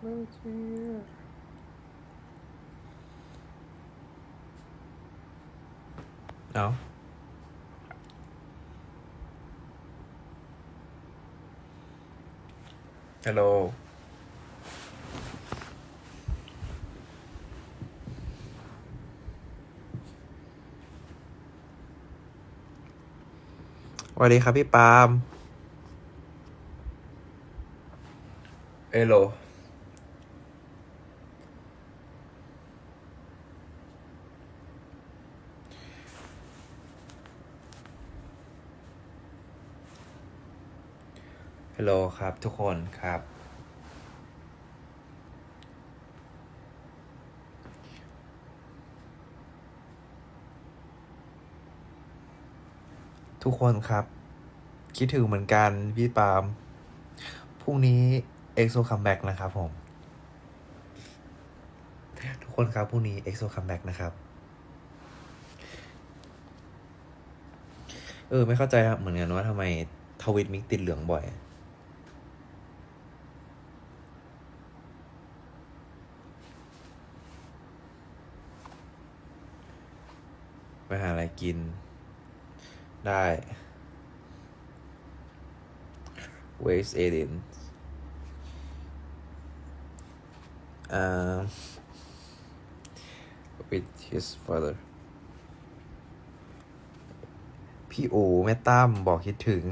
ไม่เชื่อเอาฮัลโหล สวัสดีครับพี่ปาล์ม เอโลฮัลโลครับทุกคนครับ ทุกคนครับ คิดถึงเหมือนกันพี่ปาล์มพรุ่งนี้ เอ็กโซคัมแบ็กนะครับผม ทุกคนครับพรุ่งนี้เอ็กโซคัมแบ็กนะครับเออไม่เข้าใจครับเหมือนกันว่าทำไมทวิตมิกติดเหลืองบ่อย ไปหาอะไรกิน ได้ Where's Aiden um with his father พี่โอแม่ตั้มบอกคิดถึง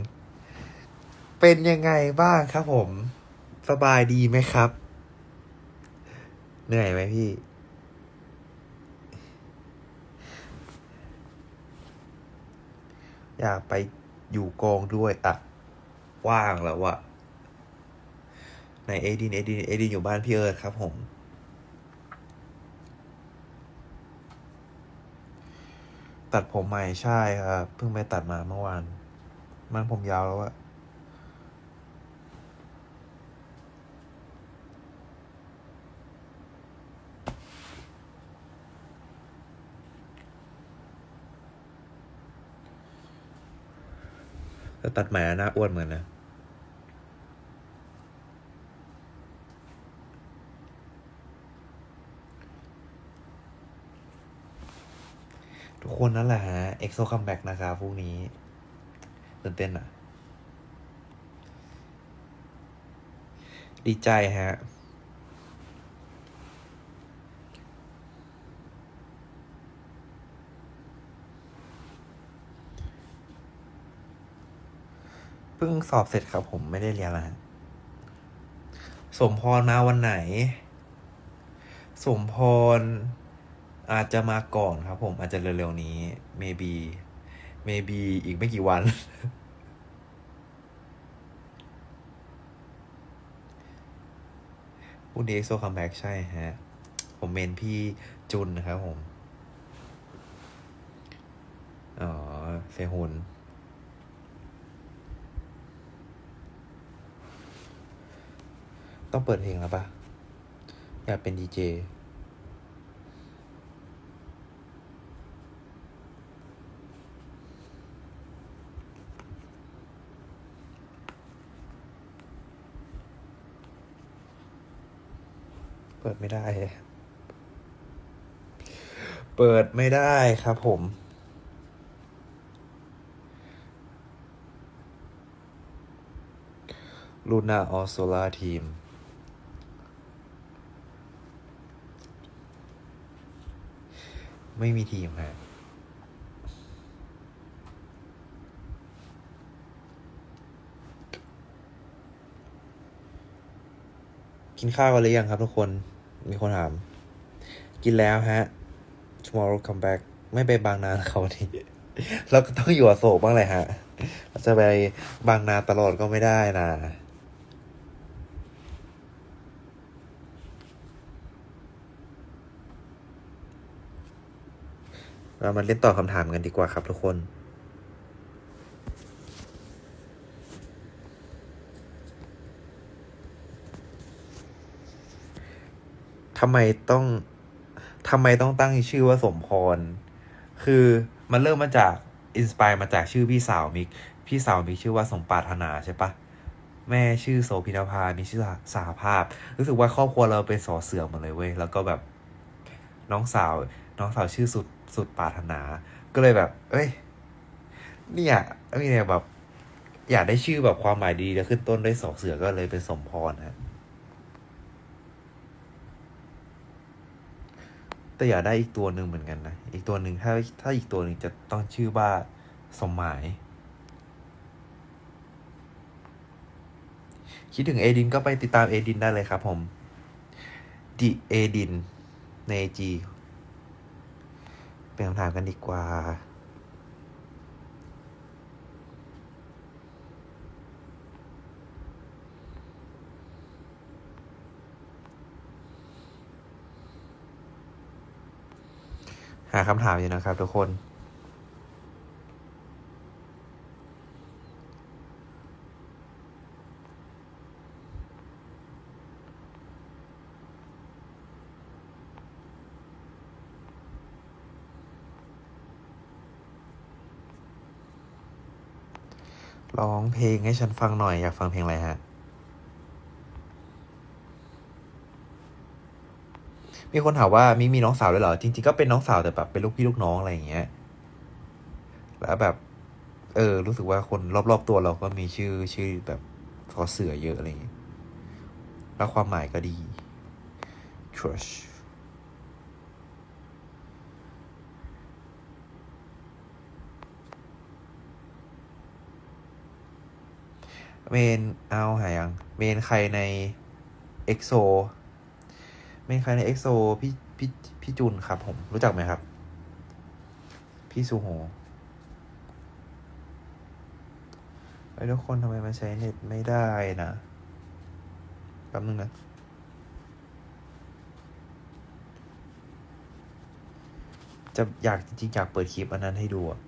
เป็นยังไงบ้างครับผม สบายดีไหมครับ เหนื่อยไหมพี่ อยากไปอยู่กองด้วยอะว่างแล้วอะ ในเอดินเอดินเอดินอยู่บ้านพี่เอิร์ธครับผม ตัดผมใหม่ใช่ครับเพิ่งไปตัดมาเมื่อวาน มันผมยาวแล้วอะแต่ตัดใหม่แล้วหน้าอ้วนเหมือนนะ คนนั่นแหละฮะเอ็กโซคัมแบ็กนะครับพรุ่งนี้ตื่นเต้นอะ ดีใจฮะเพิ่งสอบเสร็จครับผมไม่ได้เรียนแล้วฮะสมพรมาวันไหน สมพร อาจจะมาก่อนครับผมอาจจะเร็วๆนี้ maybe maybe อีกไม่กี่วัน พูดดีเอ็กโซคัมแบ็กใช่ฮะ ผมเมนพี่จุนนะครับผม อ๋อเซฮุนต้องเปิดเพลงแล้วปะอยากเป็นดีเจ เปิดไม่ได้ เปิดไม่ได้ครับผม ลูน่าออโซลาทีมไม่มีทีมฮะกินข้าวกันหรือยังครับทุกคน มีคนถาม กินแล้วฮะ tomorrow come back ไม่ไปบางนาเขาวันนี้เราต้องอยู่อโศกบ้างเลยฮะเราจะไปบางนาตลอดก็ไม่ได้นะเรามาเล่นต่อคำถามกันดีกว่าครับทุกคน ทำไมต้องทำไมต้องตั้งชื่อว่าสมพร คือมันเริ่มมาจากอินสปายมาจากชื่อพี่สาวมิก พี่สาวมิกชื่อว่าสมปรารถนาใช่ปะแม่ชื่อโสพินภา มีชื่อสาภาพ รู้สึกว่าครอบครัวเราเป็นสอเสือหมดเลยเว้ย แล้วก็แบบน้องสาว น้องสาวชื่อสุดสุดปรารถนา ก็เลยแบบ เอ้ย เนี่ยมีเนี่ยแบบ อยากได้ชื่อแบบความหมายดีแล้วขึ้นต้นด้วยสอเสือก็เลยเป็นสมพรนะ แต่อยากได้อีกตัวหนึ่งเหมือนกันนะ อีกตัวหนึ่งถ้าถ้าอีกตัวหนึ่งจะต้องชื่อว่าสมหมาย คิดถึงเอดินก็ไปติดตามเอดินได้เลยครับผมดิเอดินในจีเป็นคำถามกันดีกว่า หาคำถามอยู่นะครับทุกคน ร้องเพลงให้ฉันฟังหน่อย อยากฟังเพลงอะไรฮะ มีคนถามว่ามีมีน้องสาวด้วยเหรอ จริง ๆ ก็เป็นน้องสาวแต่แบบเป็นลูกพี่ลูกน้องอะไรอย่างเงี้ย แล้วแบบ เออ รู้สึกว่าคนรอบๆตัวเราก็มีชื่อชื่อแบบขอเสือเยอะอะไรอย่างเงี้ย แล้วความหมายก็ดี crush เมน เอาหายัง เมนใครในเอ็กโซ เมนใครในเอ็กโซพี่พี่พี่จุนครับผมรู้จักไหมครับ พี่ซูโฮไอ้ทุกคนทำไมมันใช้เน็ตไม่ได้นะแป๊บนึงนะจะอยากจริงๆอยากเปิดคลิปอันนั้นให้ดูอะ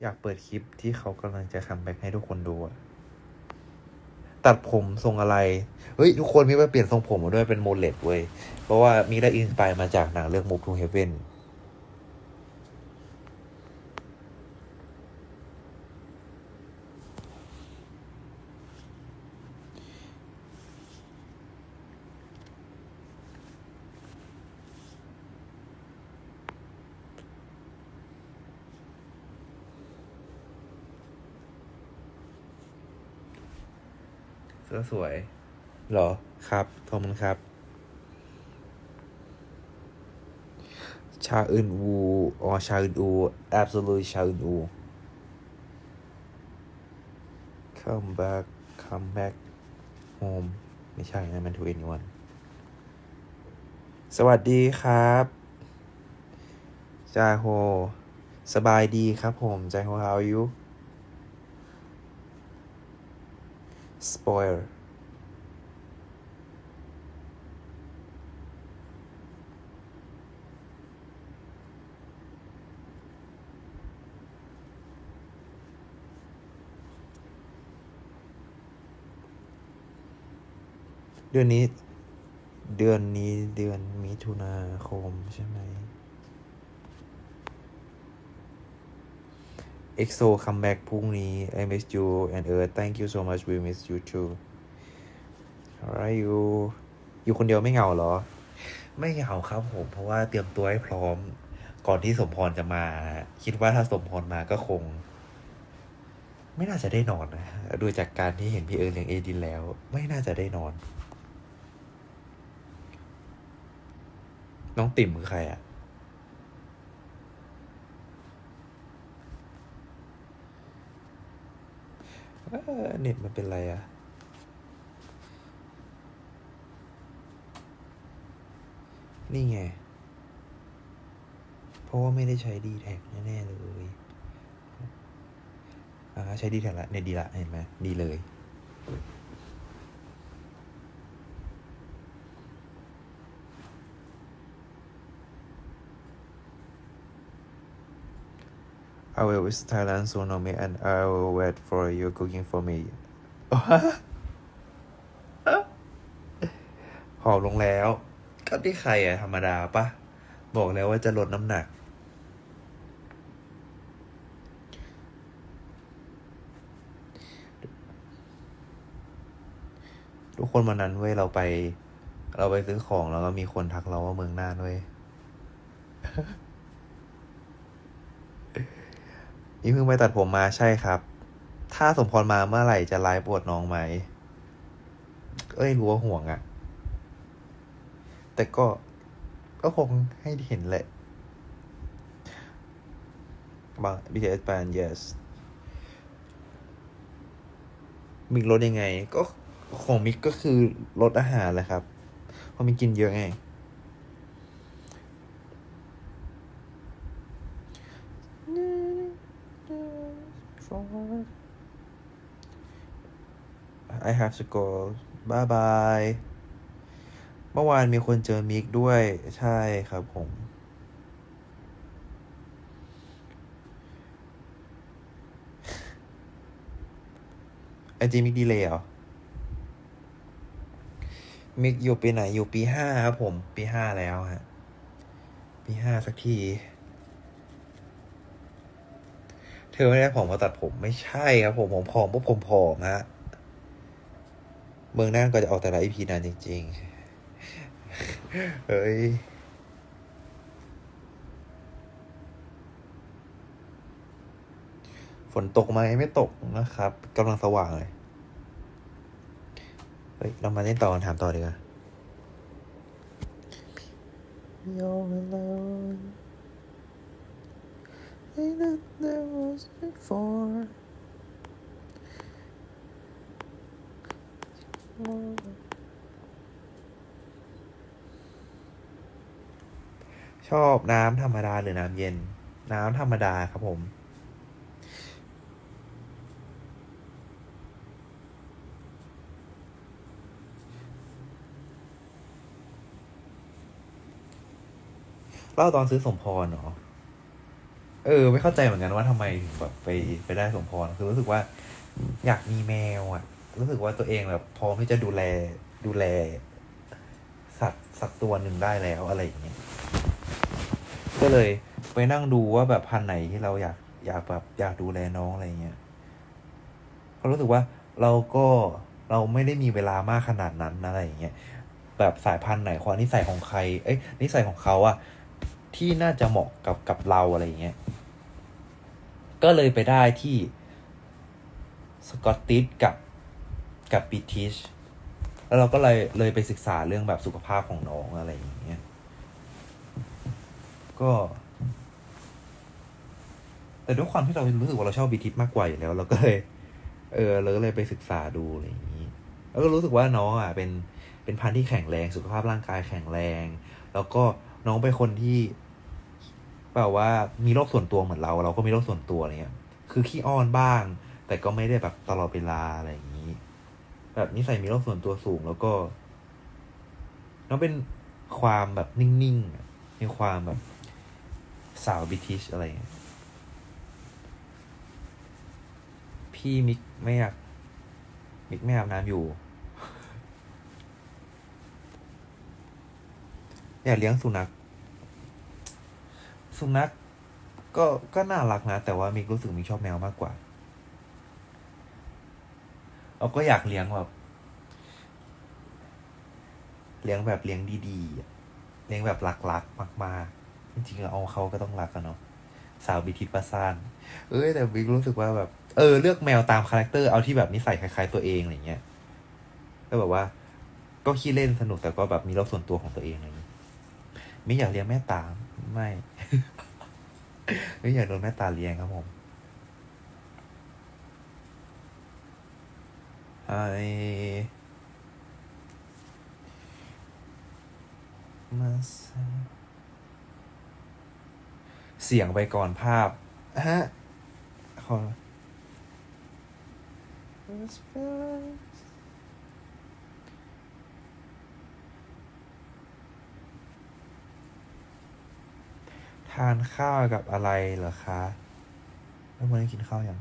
อยากเปิดคลิปที่เขากำลังจะคัมแบ็กให้ทุกคนดูอะ ตัดผมทรงอะไร เฮ้ย ทุกคนมีไปเปลี่ยนทรงผมมาด้วยเป็นโมเลตเว้ย เพราะว่ามีได้อินสปายมาจากหนังเรื่อง Move to Heaven เสื้อสวย เหรอครับขอบคุณครับ ชาอึนอูอ๋อชาอึนอู absolutely ชาอึนอู come back come back home ไม่ใช่นะมัน to anyone สวัสดีครับจาโฮ สบายดีครับผมจาโฮ how are you spoil เดือนนี้ เดือนนี้เดือนมิถุนาคมใช่ไหม EXO come back พรุ่งนี้ I miss you and Earth thank you so much we miss you too how are you อยู่คนเดียวไม่เหงาเหรอ ไม่เหงาครับผม เพราะว่าเตรียมตัวให้พร้อม ก่อนที่สมพรจะมา คิดว่าถ้าสมพรมาก็คง ไม่น่าจะได้นอนนะดูจากการที่เห็นพี่เอิร์ธเลี้ยงเอดินแล้ว ไม่น่าจะได้นอน น้องติ่มคือใครอะ เน็ตมันเป็นไรอะนี่ไง เพราะว่าไม่ได้ใช้ดีแท็กแน่ๆเลยอ่าใช้ดีแท็กละเน็ตดีละเห็นไหมดีเลย I will visit Thailand soon on me and I will wait for you cooking for me หอมลงแล้ว ก็ที่ใครอะธรรมดาปะ บอกแล้วว่าจะลดน้ำหนัก ทุกคนวันนั้นเว้ยเราไป เราไปซื้อของแล้วก็มีคนทักเราว่าเมืองน่านเว้ย นี่เพิ่งไปตัดผมมาใช่ครับ ถ้าสมพรมาเมื่อไหร่จะไลฟ์ปวดน้องไหม เอ้ยรู้ว่าห่วงอะ แต่ก็ก็คงให้เห็นแหละบาง BTS แบน yes มิกลดยังไง ก็ของมิกก็คือลดอาหารแหละครับ เพราะมิกกินเยอะไง I have to go bye bye เมื่อวานมีคนเจอมิกด้วย ใช่ครับผม ไอจีมิกดีเลยเหรอ มิกอยู่ปีไหน อยู่ปีห้าครับผม ปีห้าแล้วฮะ ปีห้าสักที เธอไม่ได้ผอมมาตัดผมไม่ใช่ครับผมผมผอมปุ๊บผมผอมฮะเมืองน่านก็จะออกแต่ละอีพีนานจริง ๆ เฮ้ยฝนตกไหมไม่ตกนะครับกำลังสว่างเลย เฮ้ย เรามาเล่นต่อกันถามต่อดีกว่า that there was before ชอบน้ำธรรมดาหรือน้ำเย็น น้ำธรรมดาครับผม เล่าตอนซื้อสมพรเหรอ เออ ไม่เข้าใจเหมือนกันว่าทำไมถึงแบบไปไปได้สมพรคือรู้สึกว่า อยากมีแมวอะรู้สึกว่าตัวเองแบบพร้อมที่จะดูแลดูแล สัตว์สักตัวหนึ่งได้แล้วอะไรอย่างเงี้ยก็เลยไปนั่งดูว่าแบบพันไหนที่เราอยากอยากแบบอยากดูแลน้องอะไรเงี้ยเขารู้สึกว่าเราก็เราไม่ได้มีเวลามากขนาดนั้นอะไรอย่างเงี้ยแบบสายพันธุ์ไหนความนิสัยของใคร เอ้ยนิสัยของเขาอะ ที่น่าจะเหมาะกับกับเราอะไรอย่างเงี้ย ก็เลยไปได้ที่สกอตติชกับกับบิทิชแล้วเราก็เลยเลยไปศึกษาเรื่องแบบสุขภาพของน้องอะไรอย่างเงี้ย ก็ แต่ด้วยความที่เรารู้สึกว่าเราชอบบิทิชมากกว่าอยู่แล้ว เราก็เลย เออเราก็เลยไปศึกษาดูอะไรอย่างนี้ แล้วก็รู้สึกว่าน้องอะเป็นเป็นพันธุ์ที่แข็งแรง สุขภาพร่างกายแข็งแรง แล้วก็น้องเป็นคนที่ แบบว่ามีโรคส่วนตัวเหมือนเรา เราก็มีโรคส่วนตัวอะไรเงี้ย คือขี้อ้อนบ้าง แต่ก็ไม่ได้แบบตลอดเวลาอะไรอย่างนี้ แบบนิสัยมีโรคส่วนตัวสูงแล้วก็น้องเป็นความแบบนิ่งๆอะมีความแบบสาวบิทิชอะไรเงี้ยพี่มิกไม่อยากมิกไม่อาบน้ำอยู่ อยากเลี้ยงสุนัข สุนัขก็ก็น่ารักนะ แต่ว่ามิกรู้สึกมิกชอบแมวมากกว่าเราก็อยากเลี้ยงแบบเลี้ยงแบบเลี้ยงดีๆ เลี้ยงแบบรักๆมาก ๆ จริงๆเอาเขาก็ต้องรักกันเนาะสาวบิทิตประสานเอ้ยแต่บิ๊กรู้สึกว่าแบบ เออเลือกแมวตามคาแรคเตอร์เอาที่แบบนิสัยคล้ายๆตัวเองอะไรเงี้ยก็แบบว่า ก็ขี้เล่นสนุกแต่ก็แบบมีโลกส่วนตัวของตัวเองอะไรเงี้ย ไม่อยากเลี้ยงแม่ตาไม่ไม่อยากโดนแม่ตาเลี้ยงครับผมไอมาเสียงไปก่อนภาพฮะขอ ทานข้าวกับอะไรเหรอคะ แล้ววันนี้กินข้าวยัง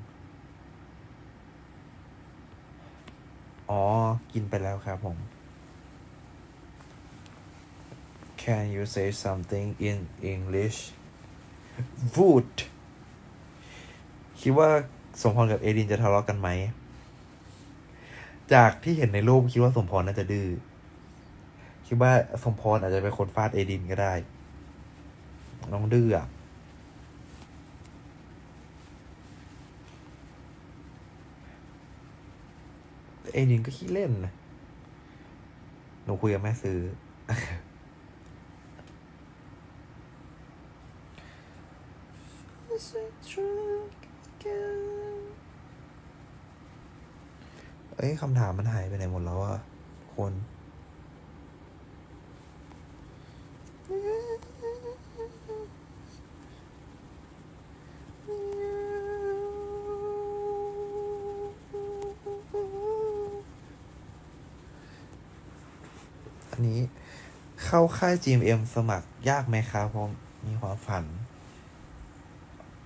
อ๋อ กินไปแล้วครับผม Can you say something in English Wood คิดว่าสมพรกับเอดินจะทะเลาะกันไหม จากที่เห็นในรูปคิดว่าสมพรน่าจะดื้อ คิดว่าสมพรอาจจะเป็นคนฟาดเอดินก็ได้ น้องเดืออะเอดินก็ขี้เล่นนะหนูคุยกับแม่ซื้อ เอ้ยคำถามมันหายไปไหนหมดแล้วอะคน อันนี้เข้าค่าย GMM สมัครยากไหมครับเพราะมีความฝัน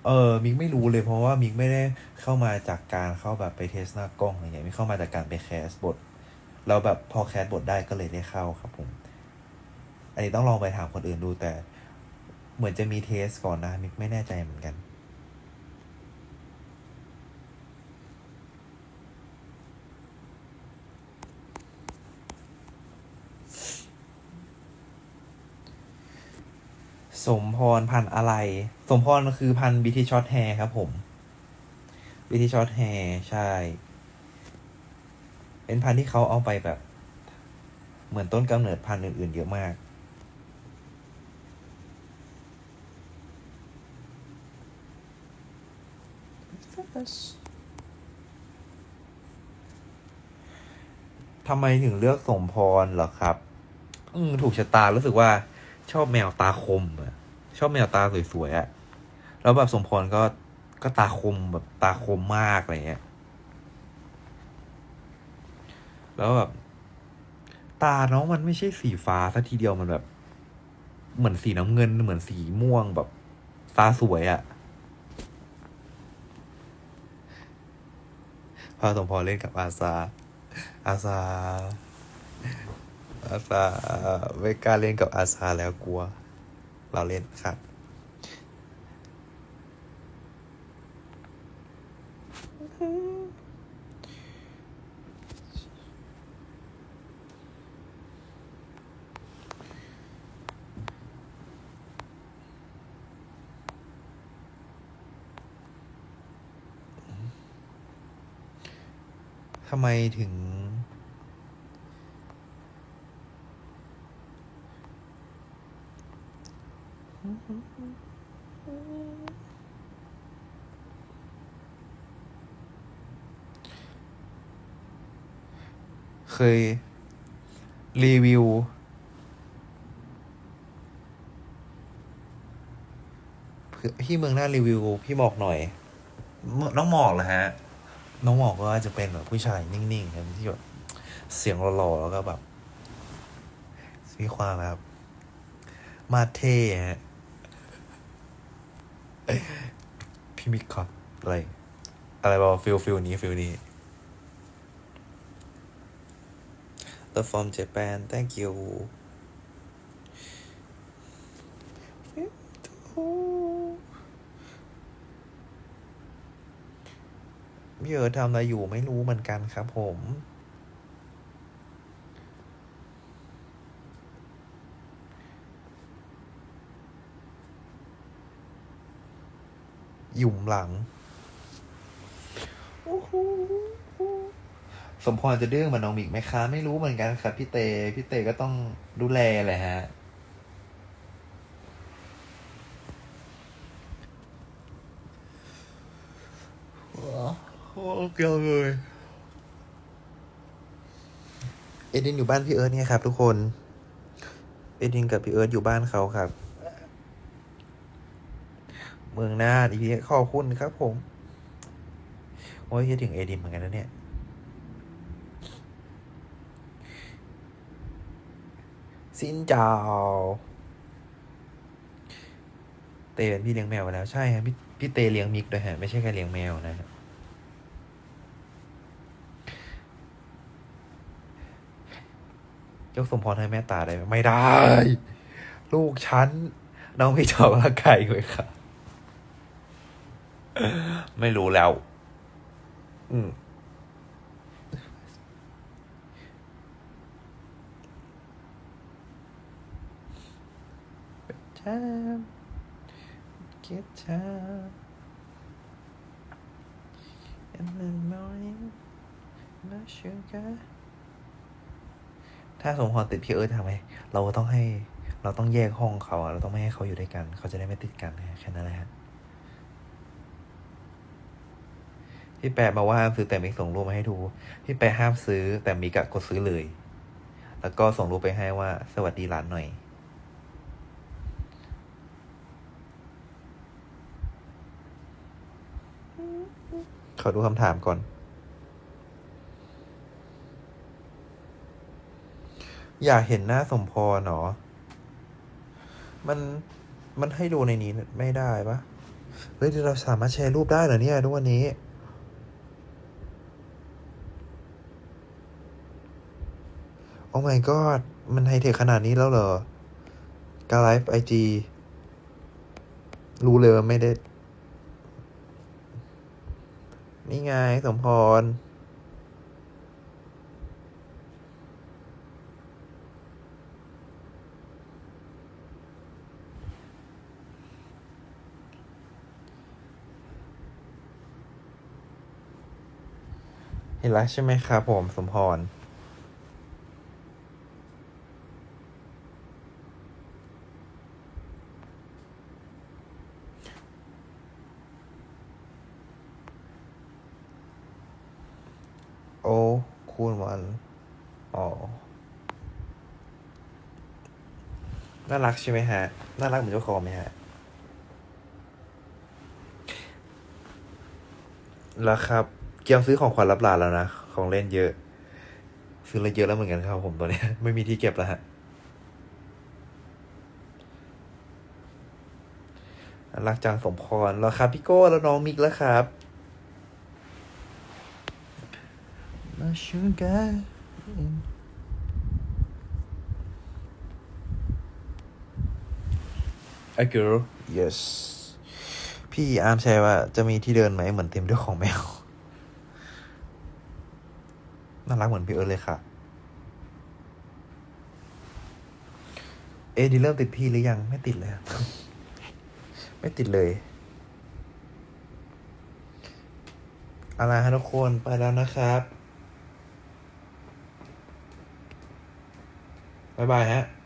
เออมิกไม่รู้เลยเพราะว่ามิกไม่ได้เข้ามาจากการเข้าแบบไปเทสหน้ากล้องอะไรเงี้ยมิกเข้ามาจากการไปแคสบท เราแบบพอแคสบทได้ก็เลยได้เข้าครับผม อันนี้ต้องลองไปถามคนอื่นดูแต่ เหมือนจะมีเทสก่อนนะมิกไม่แน่ใจเหมือนกัน สมพรพันอะไร สมพรคือพันบิทิช็อตแฮร์ครับผมบิทิช็อตแฮร์ใช่ เป็นพันที่เขาเอาไปแบบ เหมือนต้นกำเนิดพันอื่น ๆ เยอะมาก ทำไมถึงเลือกสมพรเหรอครับ อืถูกชะตารู้สึกว่าชอบแมวตาคมอะ ชอบแมวตาสวยๆอะแล้วแบบสมพรก็ก็ตาคมแบบตาคมมากอะไรเงี้ย แล้วแบบตาน้องมันไม่ใช่สีฟ้าซะทีเดียวมันแบบ เหมือนสีน้ำเงินเหมือนสีม่วงแบบ ตาสวยอะพอสมพรเล่นกับอาซา อาซา อาซาไม่กล้าเล่นกับอาซาแล้วกลัว เราเล่นครับ ทำไมถึง เคย รีวิว พี่เมืองหน้ารีวิว พี่บอกหน่อย น้องหมอกเหรอฮะ น้องหมอกก็อาจจะเป็นแบบผู้ชายนิ่งๆครับที่แบบเสียงหล่อๆแล้วก็แบบมีความแบบมาเท่ฮะ พี่มิกครับอะไร อะไรบอกฟิลฟิลนี้ฟิลนี้ The from Japan thank you พี่เอิร์ธทำอะไรอยู่ไม่รู้เหมือนกันครับผม หยุ่มหลังสมพรจะดื้อเหมือนน้องมิกไหมคะไม่รู้เหมือนกันครับพี่เต พี่เตก็ต้องดูแลแหละฮะ โอเคเลย เอดินอยู่บ้านพี่เอิร์ธเนี่ยครับทุกคน เอดินกับพี่เอิร์ธอยู่บ้านเขาครับ เมืองน่านอีพีขอบคุณครับผม โอ้ยคิดถึงเอดินเหมือนกันนะเนี่ย สินเจ้าเตเป็นพี่เลี้ยงแมวไปแล้วใช่ฮะพี่พี่เตเลี้ยงมิกด้วยฮะ ไม่ใช่แค่เลี้ยงแมวนะฮะยกสมพรให้แม่ตาได้ไหมไม่ได้ ลูกฉัน น้องไม่ชอบร่างกายเลยค่ะ ไม่รู้แล้ว อืมาเก็ถ้าสมพรติดพี่เอิร์ธทำไม เราต้องให้ เราต้องแยกห้องเขา เราต้องไม่ให้เขาอยู่ด้วยกัน เขาจะได้ไม่ติดกันแค่นั้นแหละ พี่แปะมาว่าห้ามซื้อแต่มิกส่งรูปมาให้ดู พี่แปะห้ามซื้อแต่มิกะกดซื้อเลย แล้วก็ส่งรูปไปให้ว่า สวัสดีหลานหน่อย ขอดูคำถามก่อน อยากเห็นหน้าสมพรเหรอ มันมันให้ดูในนี้ไม่ได้ปะเฮ้ยเดี๋ยวเราสามารถแชร์รูปได้เหรอเนี่ยทุกวันนี้ อ้ my god มันไฮเทคขนาดนี้แล้วเหรอ การไลฟ์ไอจีรู้เลยว่าไม่ได้ นี่ไงสมพร เห็นแล้วใช่ไหมครับผมสมพร โอ้ คูณวัน อ๋อ น่ารักใช่ไหมฮะ น่ารักเหมือนเจ้าของไหมฮะแล้วครับ เกียมซื้อของขวัญรับหลานแล้วนะ ของเล่นเยอะ ซื้อเลยเยอะแล้วเหมือนกันครับผมตอนเนี้ยไม่มีที่เก็บแล้วฮะรักจังสมพรแล้วครับพี่โก้แล้วน้องมิกแล้วครับ My sugar a girl yes พี่อาร์มแชร์ว่าจะมีที่เดินไหมเหมือนเต็มด้วยของแมว น่ารักเหมือนพี่เอิร์ธเลยค่ะ เอดีเริ่มติดพี่หรือยัง ไม่ติดเลย ไม่ติดเลย อะไรฮะทุกคนไปแล้วนะครับ บ๊ายบายฮะ